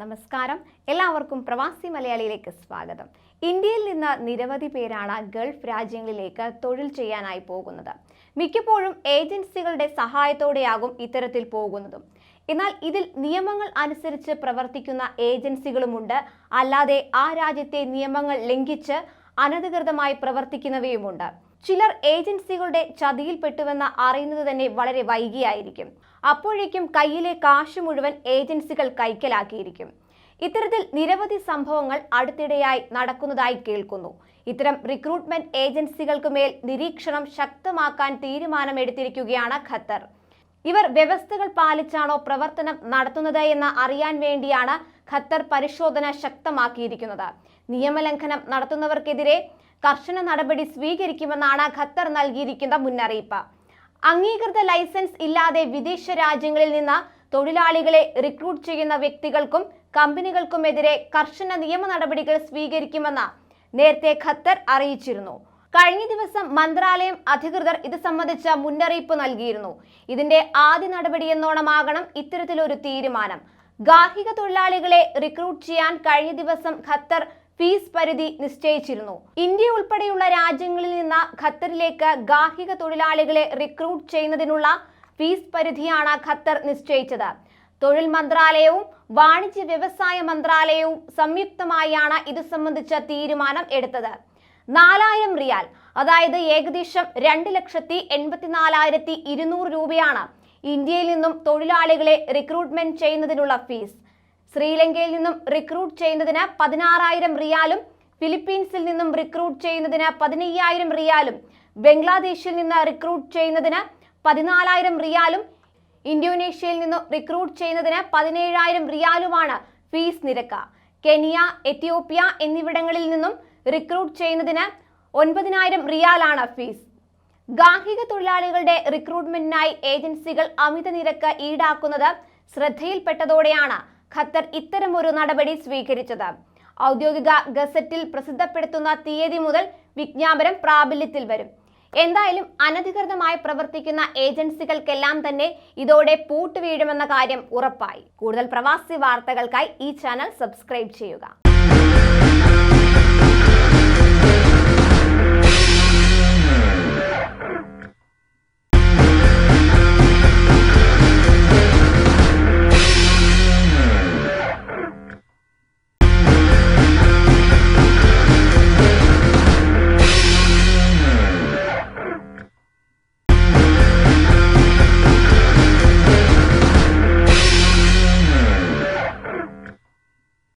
നമസ്കാരം. എല്ലാവർക്കും പ്രവാസി മലയാളിയിലേക്ക് സ്വാഗതം. ഇന്ത്യയിൽ നിന്ന് നിരവധി പേരാണ് ഗൾഫ് രാജ്യങ്ങളിലേക്ക് തൊഴിൽ ചെയ്യാനായി പോകുന്നത്. മിക്കപ്പോഴും ഏജൻസികളുടെ സഹായത്തോടെയാകും ഇത്തരത്തിൽ പോകുന്നതും. എന്നാൽ ഇതിൽ നിയമങ്ങൾ അനുസരിച്ച് പ്രവർത്തിക്കുന്ന ഏജൻസികളുമുണ്ട്. അല്ലാതെ ആ രാജ്യത്തെ നിയമങ്ങൾ ലംഘിച്ച് അനധികൃതമായി പ്രവർത്തിക്കുന്നവയുമുണ്ട്. ചിലർ ഏജൻസികളുടെ ചതിയിൽപ്പെട്ടുവെന്ന് അറിയുന്നത് തന്നെ വളരെ വൈകിയായിരിക്കും. അപ്പോഴേക്കും കയ്യിലെ കാശ് മുഴുവൻ ഏജൻസികൾ കൈക്കലാക്കിയിരിക്കും. ഇത്തരത്തിൽ നിരവധി സംഭവങ്ങൾ അടുത്തിടെയായി നടക്കുന്നതായി കേൾക്കുന്നു. ഇത്തരം റിക്രൂട്ട്മെന്റ് ഏജൻസികൾക്ക് മേൽ നിരീക്ഷണം ശക്തമാക്കാൻ തീരുമാനമെടുത്തിരിക്കുകയാണ് ഖത്തർ. ഇവർ വ്യവസ്ഥകൾ പാലിച്ചാണോ പ്രവർത്തനം നടത്തുന്നത് എന്ന് അറിയാൻ വേണ്ടിയാണ് ഖത്തർ പരിശോധന ശക്തമാക്കിയിരിക്കുന്നത്. നിയമലംഘനം നടത്തുന്നവർക്കെതിരെ കർശന നടപടി സ്വീകരിക്കുമെന്നാണ് ഖത്തർ നൽകിയിരിക്കുന്ന മുന്നറിയിപ്പ്. അംഗീകൃത ലൈസൻസ് ഇല്ലാതെ വിദേശ രാജ്യങ്ങളിൽ നിന്ന് തൊഴിലാളികളെ റിക്രൂട്ട് ചെയ്യുന്ന വ്യക്തികൾക്കും കമ്പനികൾക്കുമെതിരെ കർശന നിയമ നടപടികൾ സ്വീകരിക്കുമെന്ന് നേരത്തെ ഖത്തർ അറിയിച്ചിരുന്നു. കഴിഞ്ഞ ദിവസം മന്ത്രാലയം അധികൃതർ ഇത് സംബന്ധിച്ച മുന്നറിയിപ്പ് നൽകിയിരുന്നു. ഇതിന്റെ ആദ്യ നടപടി എന്നോണമാകണം ഇത്തരത്തിലൊരു തീരുമാനം. ഗാർഹിക തൊഴിലാളികളെ റിക്രൂട്ട് ചെയ്യാൻ കഴിഞ്ഞ ദിവസം ഖത്തർ ഫീസ് പരിധി നിശ്ചയിച്ചിരുന്നു. ഇന്ത്യ ഉൾപ്പെടെയുള്ള രാജ്യങ്ങളിൽ നിന്ന് ഖത്തറിലേക്ക് ഗാർഹിക തൊഴിലാളികളെ റിക്രൂട്ട് ചെയ്യുന്നതിനുള്ള ഫീസ് പരിധിയാണ് ഖത്തർ നിശ്ചയിച്ചത്. തൊഴിൽ മന്ത്രാലയവും വാണിജ്യ വ്യവസായ മന്ത്രാലയവും സംയുക്തമായാണ് ഇത് സംബന്ധിച്ച തീരുമാനം എടുത്തത്. നാലായിരം റിയാൽ അതായത് ഏകദേശം രണ്ട് ലക്ഷത്തി എൺപത്തിനാലായിരത്തി ഇരുന്നൂറ് രൂപയാണ് ഇന്ത്യയിൽ നിന്നും തൊഴിലാളികളെ റിക്രൂട്ട്മെന്റ് ചെയ്യുന്നതിനുള്ള ഫീസ്. ശ്രീലങ്കയിൽ നിന്നും റിക്രൂട്ട് ചെയ്യുന്നതിന് പതിനാറായിരം റിയാലും ഫിലിപ്പീൻസിൽ നിന്നും റിക്രൂട്ട് ചെയ്യുന്നതിന് പതിനയ്യായിരം റിയാലും ബംഗ്ലാദേശിൽ നിന്ന് റിക്രൂട്ട് ചെയ്യുന്നതിന് പതിനാലായിരം റിയാലും ഇന്തോനേഷ്യയിൽ നിന്നും റിക്രൂട്ട് ചെയ്യുന്നതിന് പതിനേഴായിരം റിയാലുമാണ് ഫീസ് നിരക്ക്. കെനിയ എത്യോപ്യ എന്നിവിടങ്ങളിൽ നിന്നും റിക്രൂട്ട് ചെയ്യുന്നതിന് ഒൻപതിനായിരം റിയാലാണ് ഫീസ്. ഗാർഹിക തൊഴിലാളികളുടെ റിക്രൂട്ട്മെന്റിനായി ഏജൻസികൾ അമിത നിരക്ക് ഈടാക്കുന്നത് ശ്രദ്ധയിൽപ്പെട്ടതോടെയാണ്. ഖത്തർ ഇത്തരമൊരു നടപടി സ്വീകരിച്ചത്. ഔദ്യോഗിക ഗസറ്റിൽ പ്രസിദ്ധപ്പെടുത്തുന്ന തീയതി മുതൽ വിജ്ഞാപനം പ്രാബല്യത്തിൽ വരും. എന്തായാലും അനധികൃതമായി പ്രവർത്തിക്കുന്ന ഏജൻസികൾക്കെല്ലാം തന്നെ ഇതോടെ പൂട്ടുവീഴുമെന്ന കാര്യം ഉറപ്പായി. കൂടുതൽ പ്രവാസി വാർത്തകൾക്കായി ഈ ചാനൽ സബ്സ്ക്രൈബ് ചെയ്യുക.